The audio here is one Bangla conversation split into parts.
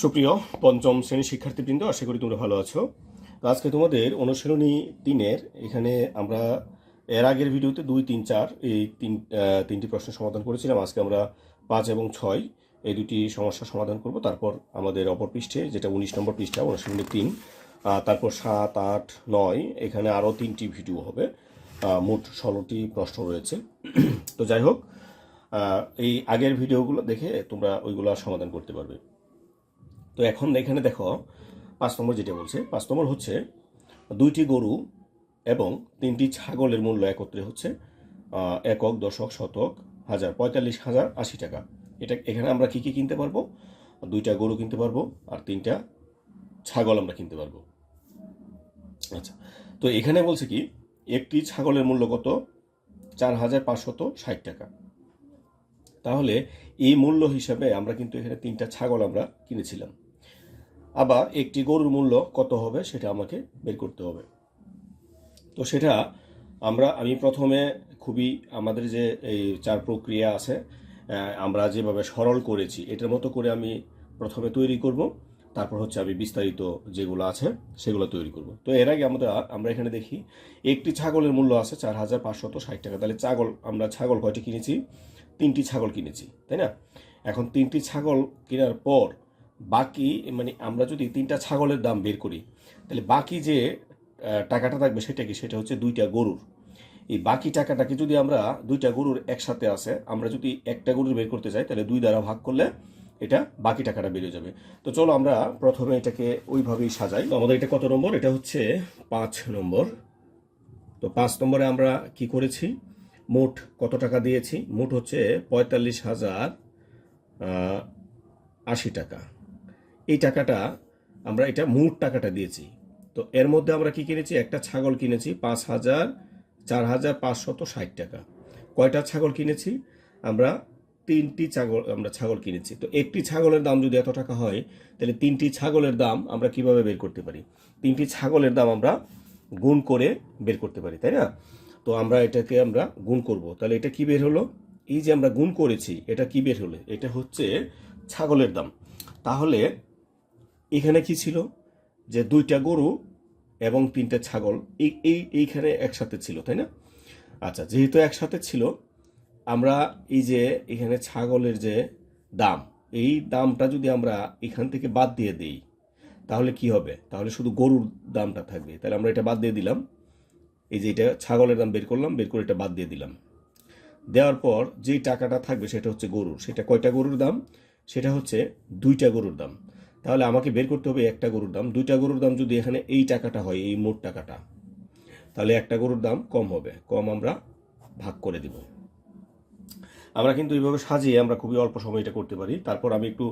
সুপ্রিয় পঞ্চম শ্রেণির শিক্ষার্থীবৃন্দ, আশা করি তোমরা ভালো আছো। তো আজকে তোমাদের অনুশীলনী তিনের এখানে আমরা এর আগের ভিডিওতে দুই, তিন, চার এই তিন তিনটি প্রশ্নের সমাধান করেছিলাম। আজকে আমরা পাঁচ এবং ছয় এই দুটি সমস্যার সমাধান করব। তারপর আমাদের অপর পৃষ্ঠে, যেটা উনিশ নম্বর পৃষ্ঠা, অনুশীলনী তিন তারপর সাত, আট, নয়, এখানে আরও তিনটি ভিডিও হবে। মোট ষোলোটি প্রশ্ন রয়েছে। তো যাই হোক এই আগের ভিডিওগুলো দেখে তোমরা ওইগুলো সমাধান করতে পারবে। তো এখন এখানে দেখো, পাঁচ নম্বর যেটা বলছে, পাঁচ নম্বর হচ্ছে দুইটি গরু এবং তিনটি ছাগলের মূল্য একত্রে হচ্ছে একক, দশক, শতক, হাজার, পঁয়তাল্লিশ হাজার, আশি টাকা। এটা এখানে আমরা কি কী কিনতে পারব? দুইটা গরু কিনতে পারব আর তিনটা ছাগল আমরা কিনতে পারব। আচ্ছা তো এখানে বলছে কি, একটি ছাগলের মূল্য কত? চার হাজার পাঁচশত ষাট টাকা। তাহলে এই মূল্য হিসাবে আমরা কিন্তু এখানে তিনটা ছাগল আমরা কিনেছিলাম। আবার একটি গরুর মূল্য কত হবে সেটা আমাকে বের করতে হবে। তো সেটা আমরা, আমি প্রথমে খুবই আমাদের যে এই চার প্রক্রিয়া আছে আমরা যেভাবে সরল করেছি, এটার মতো করে আমি প্রথমে তৈরি করব। তারপর হচ্ছে আমি বিস্তারিত যেগুলো আছে সেগুলো তৈরি করব। তো এর আগে আমাদের আমরা এখানে দেখি, একটি ছাগলের মূল্য আছে চার হাজার পাঁচশত ষাট টাকা। তাহলে ছাগল, আমরা ছাগল কয়টি কিনেছি? তিনটি ছাগল কিনেছি, তাই না? এখন তিনটি ছাগল কেনার পর বাকি মানে আমরা যদি তিনটা ছাগলের দাম বের করি, তাহলে বাকি যে টাকাটা থাকবে সেটা কি? সেটা হচ্ছে দুইটা গরুর। এই বাকি টাকাটাকে যদি আমরা দুইটা গরুর একসাথে আসে আমরা যদি একটা গরুর বের করতে চাই, তাহলে দুই দ্বারা ভাগ করলে এটা বাকি টাকাটা বেরিয়ে যাবে। তো চলো আমরা প্রথমে এটাকে ওইভাবেই সাজাই। তো আমাদের এটা কত নম্বর? এটা হচ্ছে পাঁচ নম্বর। তো পাঁচ নম্বরে আমরা কি করেছি? মোট কত টাকা দিয়েছি? মোট হচ্ছে পঁয়তাল্লিশ হাজার আশি টাকা। এই টাকাটা আমরা, এটা মোট টাকাটা দিয়েছি। তো এর মধ্যে আমরা কি কিনেছি? একটা ছাগল কিনেছি পাঁচ হাজার, চার হাজার পাঁচশত ষাট টাকা। কয়টা ছাগল কিনেছি? আমরা তিনটি ছাগল, আমরা ছাগল কিনেছি। তো একটি ছাগলের দাম যদি এত টাকা হয়, তাহলে তিনটি ছাগলের দাম আমরা কীভাবে বের করতে পারি? তিনটি ছাগলের দাম আমরা গুণ করে বের করতে পারি, তাই না? তো আমরা এটাকে আমরা গুণ করব। তাহলে এটা কি বের হলো? এই যে আমরা গুণ করেছি, এটা কি বের হলো? এটা হচ্ছে ছাগলের দাম। তাহলে এখানে কি ছিল? যে দুইটা গরু এবং তিনটা ছাগল, এই এই, এইখানে একসাথে ছিল, তাই না? আচ্ছা যেহেতু একসাথে ছিল, আমরা এই যে এখানে ছাগলের যে দাম, এই দামটা যদি আমরা এখান থেকে বাদ দিয়ে দিই, তাহলে কি হবে? তাহলে শুধু গরুর দামটা থাকবে। তাহলে আমরা এটা বাদ দিয়ে দিলাম। এই যে এটা ছাগলের দাম বের করলাম, বের করে এটা বাদ দিয়ে দিলাম। দেওয়ার পর যেই টাকাটা থাকবে সেটা হচ্ছে গরুর। সেটা কয়টা গরুর দাম? সেটা হচ্ছে দুইটা গরুর দাম। তাহলে আমাকে বের করতে হবে একটা গরুর দাম। দুইটা গরুর দাম যদি এখানে এই টাকাটা হয়, এই মোট টাকাটা, তাহলে একটা গরুর দাম কম হবে। কম আমরা ভাগ করে দিব। আমরা কিন্তু এইভাবে সাজিয়ে আমরা খুবই অল্প সময় এটা করতে পারি। তারপর আমি একটু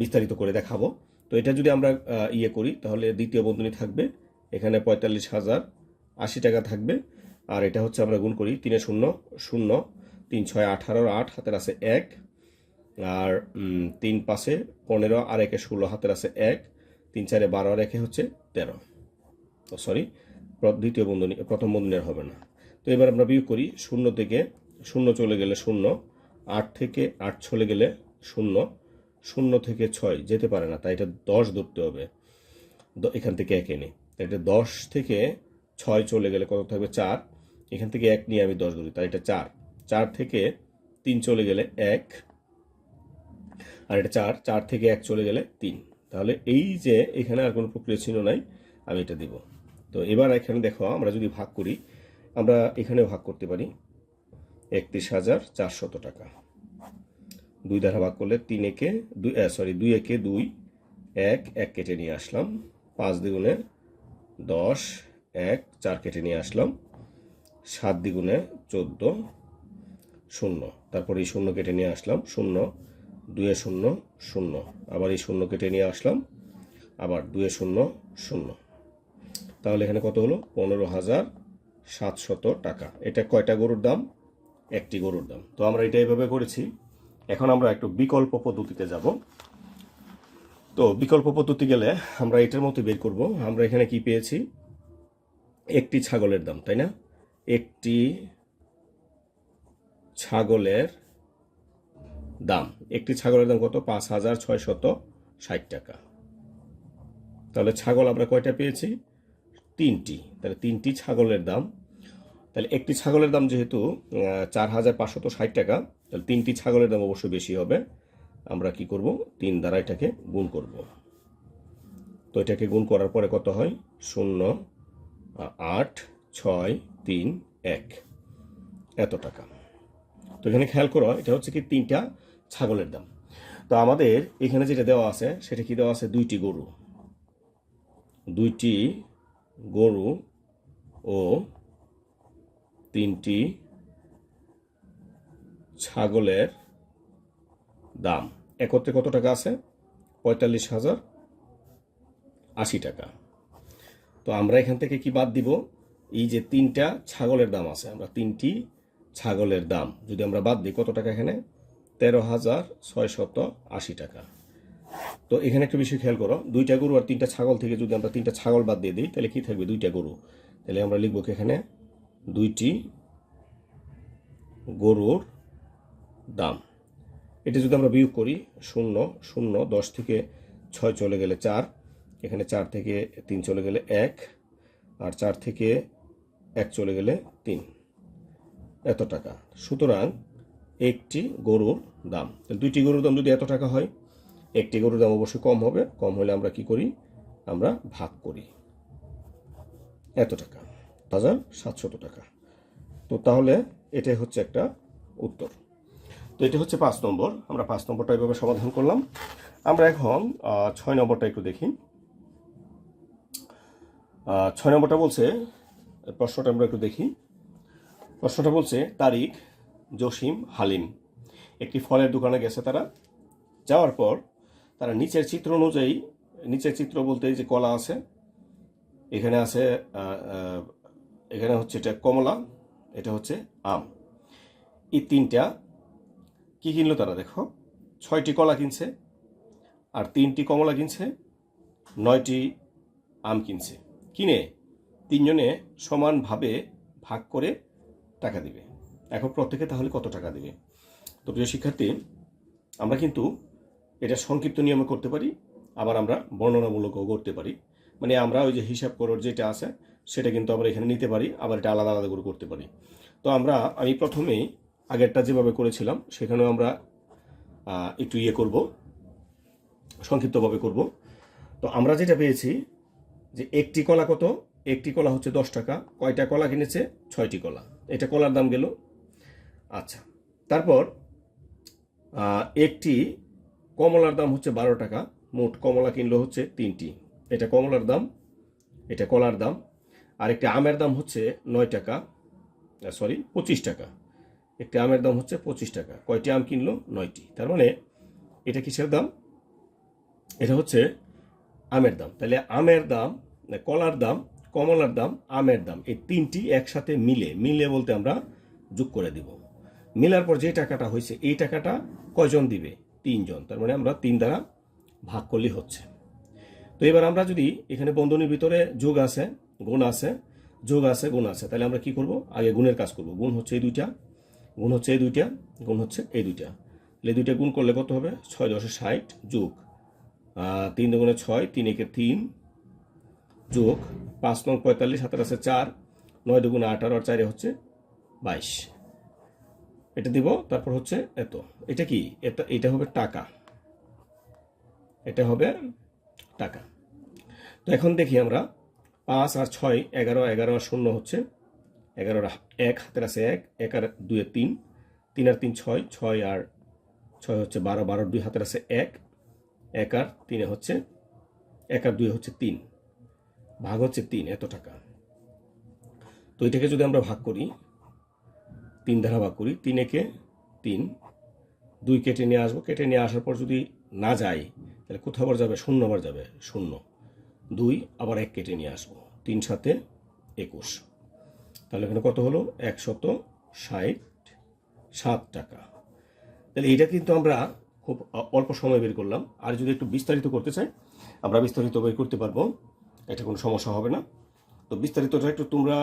বিস্তারিত করে দেখাবো। তো এটা যদি আমরা ইয়ে করি, তাহলে দ্বিতীয় বন্ধনী থাকবে। এখানে পঁয়তাল্লিশ হাজার আশি টাকা থাকবে। আর এটা হচ্ছে আমরা গুণ করি তিনে শূন্য শূন্য, তিন ছয় আঠারো, আট হাতের আছে এক, আর তিন পাশে পনেরো, আর একে ষোলো হাতের আছে এক, তিন চারে বারো, আর একে হচ্ছে তেরো। ও সরি দ্বিতীয় বন্ধনী, প্রথম বন্ধনী আর হবে না। তো এবার আমরা বিয়োগ করি শূন্য থেকে, শূন্য চলে গেলে শূন্য, আট থেকে আট চলে গেলে শূন্য শূন্য থেকে ছয় যেতে পারে না, তাই এটা দশ ধরতে হবে। এখান থেকে এক এনে। তাই এটা দশ থেকে ছয় চলে গেলে কত থাকবে? চার। এখান থেকে এক নিয়ে আমি দশ ধরি তাই এটা চার। চার থেকে তিন চলে গেলে এক। আর এটা চার চার থেকে এক চলে গেলে তিন। তাহলে এই যে এখানে আর কোনো প্রক্রিয়া ছিল নাই, আমি এটা দিব। তো এবার এখানে দেখো, আমরা যদি ভাগ করি, আমরা এখানে ভাগ করতে পারি। একত্রিশ হাজার চারশত টাকা। দুই দ্বারা ভাগ করলে তিন একে দুই সরি দুই একে দুই, এক এক কেটে নিয়ে আসলাম। পাঁচ দ্বিগুণে দশ এক, চার কেটে নিয়ে আসলাম। সাত দ্বিগুণে চোদ্দ, শূন্য। তারপর এই শূন্য কেটে নিয়ে আসলাম, শূন্য, দুয়ে শূন্য শূন্য। আবার এই শূন্য কেটে নিয়ে আসলাম, আবার দুয়ে শূন্য শূন্য। তাহলে এখানে কত হলো? পনেরো হাজার সাতশত টাকা। এটা কয়টা গরুর দাম? একটি গরুর দাম। তো আমরা এটা এইভাবে করেছি। এখন আমরা একটু বিকল্প পদ্ধতিতে যাব। তো বিকল্প পদ্ধতি গেলে আমরা এটার মতো বের করব। আমরা এখানে কি পেয়েছি? একটি ছাগলের দাম, তাই না? একটি ছাগলের দাম, একটি ছাগলের দাম কত? পাঁচ হাজার ছয়শত ষাট টাকা। তাহলে ছাগল আমরা কয়টা পেয়েছি? তিনটি। তাহলে তিনটি ছাগলের দাম। তাহলে একটি ছাগলের দাম যেহেতু চার হাজার পাঁচশত ষাট টাকা, তাহলে তিনটি ছাগলের দাম অবশ্যই বেশি হবে। আমরা কি করব? তিন দ্বারা এটাকে গুণ করব। তো এটাকে গুণ করার পরে কত হয়? শূন্য আট, ছয়, তিন, এক। এত টাকা। তো এখানে খেয়াল করো, এটা হচ্ছে কি তিনটা ছাগলের দাম। তো আমাদের এখানে যেটা দেওয়া আছে, সেটা কি দেওয়া আছে? দুইটি গরু। দুইটি গরু ও তিনটি ছাগলের দাম। একত্রে কত টাকা আছে? পঁয়তাল্লিশ হাজার আশি টাকা। তো আমরা এখান থেকে কি বাদ দিব? এই যে তিনটা ছাগলের দাম আছে। আমরা তিনটি ছাগলের দাম। যদি আমরা বাদ দিই, কত টাকা এখানে? তেরো হাজার ছয়শত আশি টাকা। তো এখানে একটা বিষয় খেয়াল করো, দুইটা গরু আর তিনটা ছাগল থেকে যদি আমরা তিনটা ছাগল বাদ দিয়ে দিই, তাহলে কি থাকবে দুইটা গরু? তাহলে আমরা লিখব কি এখানে? দুইটি গরুর দাম। এটা যদি আমরা বিয়োগ করি, শূন্য শূন্য, দশ থেকে ছয় চলে গেলে চার। এখানে চার থেকে তিন চলে গেলে এক, আর চার থেকে এক চলে গেলে তিন। এত টাকা। সুতরাং একটি গরুর দাম। দুইটি গরুর দাম যদি এত টাকা হয়, একটি গরুর দাম অবশ্যই কম হবে। কম হলে আমরা কি করি? আমরা ভাগ করি। এত টাকা। হাজার সাতশত টাকা। তো তাহলে এটাই হচ্ছে একটা উত্তর। তো এটা হচ্ছে পাঁচ নম্বর। আমরা পাঁচ নম্বরটা এভাবে সমাধান করলাম। আমরা এখন ছয় নম্বরটা একটু দেখি। ছয় নম্বরটা বলছে, প্রশ্নটা আমরা একটু দেখি। প্রশ্নটা বলছে তারিক জসিম, হালিম। একটি ফলের দোকানে গেছে তারা। যাওয়ার পর তারা নিচের চিত্র অনুযায়ী, নিচের চিত্র বলতে যে কলা আছে, এখানে আছে এখানে হচ্ছে এটা কমলা, এটা হচ্ছে আম। এই তিনটা, কি কিনলো তারা দেখো? ছয়টি কলা কিনছে, আর তিনটি কমলা কিনছে, নয়টি আম কিনছে। কিনে তিনজনে সমানভাবে ভাগ করে টাকা দিবে। এখন প্রত্যেকে তাহলে কত টাকা দিবে? তো প্রিয় শিক্ষার্থী, আমরা কিন্তু এটা সংক্ষিপ্ত নিয়মে করতে পারি, আবার আমরা বর্ণনামূলকও করতে পারি। মানে আমরা ওই যে হিসাব করার যেটা আছে, সেটা কিন্তু আমরা এখানে নিতে পারি, আবার এটা আলাদা আলাদা করে করতে পারি। তো আমরা, আমি প্রথমেই আগেরটা যেভাবে করেছিলাম, সেখানেও আমরা একটু ইয়ে করব, সংক্ষিপ্তভাবে করব। তো আমরা যেটা পেয়েছি যে একটি কলা কত? একটি কলা হচ্ছে দশ টাকা। কয়টা কলা কিনেছে? ছয়টি কলা। এটা কলার দাম গেল। আচ্ছা তারপর একটি কমলার দাম হচ্ছে বারো টাকা। মোট কমলা কিনলো হচ্ছে তিনটি। এটা কমলার দাম, এটা কলার দাম। আর একটি আমের দাম হচ্ছে নয় টাকা সরি পঁচিশ টাকা। একটি আমের দাম হচ্ছে পঁচিশ টাকা। কয়টি আম কিনলো? নয়টি। তার মানে এটা কিসের দাম? এটা হচ্ছে আমের দাম। তাহলে আমের দাম কলার দাম, কমলার দাম, আমের দাম, এই তিনটি একসাথে মিলে মিলে বলতে আমরা যোগ করে দিব। মিলার পর যে টাকাটা হয়েছে, এই টাকাটা কয়জন দিবে? তিনজন। তার মানে আমরা তিন দ্বারা ভাগ করলেই হচ্ছে। তো এবার আমরা যদি এখানে বন্ধনীর ভিতরে যোগ আছে, গুণ আছে, যোগ আছে, গুণ আছে, তাহলে আমরা কি করব? আগে গুণের কাজ করব। গুণ হচ্ছে এই দুইটা, গুণ হচ্ছে এই দুইটা, গুণ হচ্ছে এই দুইটা। এই দুইটা গুণ করলে কত হবে? ছয় দশে ষাট যোগ তিন দুগুণে ছয়, তিন একে তিন যোগ পাঁচ নং পঁয়তাল্লিশ হাতের আছে চার, নয় দুগুণে আঠারো আর চারে হচ্ছে বাইশ। এটা দিব, তারপর হচ্ছে এত। এটা কি? এটা এটা হবে টাকা। এটা হবে টাকা। তো এখন দেখি আমরা, পাঁচ আর ছয়, এগারো এগারো আর শূন্য হচ্ছে এগারোর এক, হাতের আছে এক এক আর দুয়ে তিন তিন আর তিন ছয় ছয় আর ছয় হচ্ছে বারো বারো দুই, হাতের আছে এক এক আর তিনে হচ্ছে, এক আর দুই হচ্ছে তিন। ভাগ হচ্ছে তিন, এত টাকা। তো এটাকে যদি আমরা ভাগ করি, তিন দ্বারা ভাগ করি, তিন একে তিন, দুই কেটে নিয়ে আসব, কেটে নিয়ে আসার পর যদি না যাই তাহলে কোথাও আবার যাবে, শূন্য আবার যাবে, শূন্য। দুই, আবার এক কেটে নিয়ে আসব, তিন সাথে একুশ। তাহলে এখানে কত হলো? একশত ষাট, সাত টাকা। তাহলে এটা কিন্তু আমরা খুব অল্প সময় বের করলাম। আর যদি একটু বিস্তারিত করতে চাই, আমরা বিস্তারিত বের করতে পারব। এটা কোনো সমস্যা হবে না। তো বিস্তারিতটা একটু তোমরা,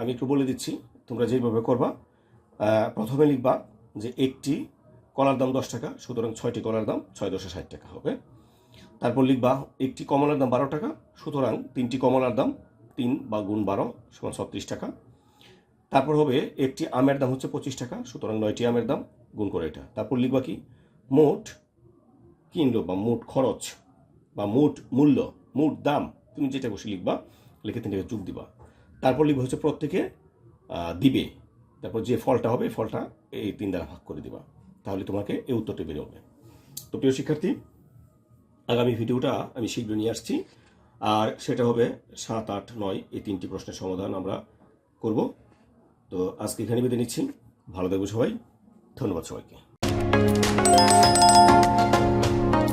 আমি একটু বলে দিচ্ছি, তোমরা যেভাবে করবা প্রথমে লিখবা যে একটি কলার দাম দশ টাকা, সুতরাং ছয়টি কলার দাম ছয় দশে ষাট টাকা হবে তারপর লিখবা একটি কমলার দাম বারো টাকা, সুতরাং তিনটি কমলার দাম তিন বা গুণ বারো সমান ছত্রিশ টাকা। তারপর হবে একটি আমের দাম হচ্ছে পঁচিশ টাকা, সুতরাং নয়টি আমের দাম গুণ করে এটা। তারপর লিখবা কি? মোট কিনলো বা মোট খরচ বা মোট মূল্য, মোট দাম তুমি যেটা বসে লিখবা, লিখে তিনটাকে যোগ দিবা। তারপর লিখবা হচ্ছে প্রত্যেকে দিবে। তারপর যে ফলটা হবে, ফলটা এই তিন দ্বারা ভাগ করে দিবা। তাহলে তোমাকে এই উত্তরটি বেরোবে তো প্রিয় শিক্ষার্থী, আগামী ভিডিওটা আমি শীঘ্র নিয়ে আসছি। আর সেটা হবে সাত, আট, নয়, এই তিনটি প্রশ্নের সমাধান আমরা করব। তো আজকে এখানে বেঁধে নিচ্ছি। ভালো থাকবে সবাই। ধন্যবাদ সবাইকে।